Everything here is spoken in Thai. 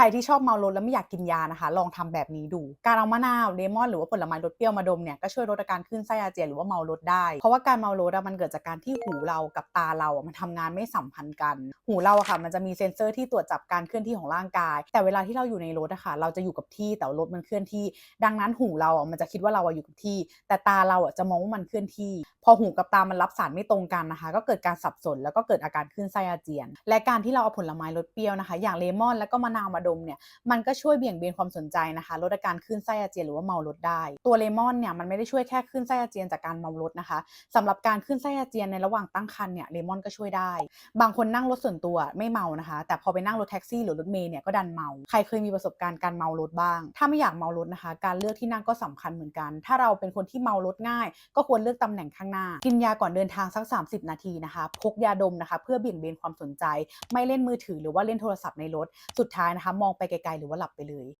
รที่ชอบเมารถแล้วไม่อยากกินยานะคะ ลองทำแบบนี้ดู การเอามะนาวเลมอนหรือว่าผลไม้รสเปรี้ยวมาดมเนี่ยก็ช่วยลดอาการขึ้นไส้อาเจียนหรือว่าเมารถได้ เพราะว่าการเมารถอะมันเกิดจากการที่หูเรากับตาเราอะมันทำงานไม่สัมพันธ์กัน หูเราอะค่ะ มันจะมีเซ็นเซอร์ที่ตรวจจับการเคลื่อนที่ของร่างกาย แต่เวลาที่เราอยู่ในรถอะค่ะ เราจะอยู่กับที่แต่รถมันเคลื่อนที่ ดังนั้นหูเราอะมันจะคิดว่าเราอะอยู่กับที่ แต่ตาเราอะจะมองว่ามันเคลื่อนที่ พอหูกับตามันรับสารไม่ตรงกันนะคะ ก็เกิดการสับสนแล้วก็เกิดอาการขึ้นไส้อาเจียน และการที่เราเอาผลไม้รสเปรี้ยวนะคะ อย่างเลมอนแล้วก็มะนาวมาดมเนี่ยมันก็ช่วยเบี่ยงเบนความสนใจนะคะลดอาการขึ้นไส้อาเจียนหรือว่าเมารถได้ ตัวเลมอนเนี่ยมันไม่ได้ช่วยแค่ขึ้นไส้อาเจียนจากการเมารถนะคะสำหรับการขึ้นไส้อาเจียนในระหว่างตั้งครรภ์เนี่ยเลมอนก็ช่วยได้ บางคนนั่งรถส่วนตัวไม่เมานะคะ แต่พอไปนั่งรถแท็กซี่หรือรถเมล์เนี่ยก็ดันเมา ใครเคยมีประสบการณ์การเมารถบ้าง ถ้าไม่อยากเมารถนะคะ การเลือกที่นั่งก็สำคัญเหมือนกัน ถ้าเราเป็นคนที่เมารถง่าย ก็ควรเลือกตำแหน่งข้างหน้า กินยาก่อนเดินทางสัก 30 นาทีนะคะพกยาดมนะคะ เพื่อเบี่ยงเบนความสนใจ ไม่เล่นมือถือหรือว่าเล่นโทรศัพท์ในรถสุดท้ายนะคะมองไปไกลๆหรือว่าหลับไปเลย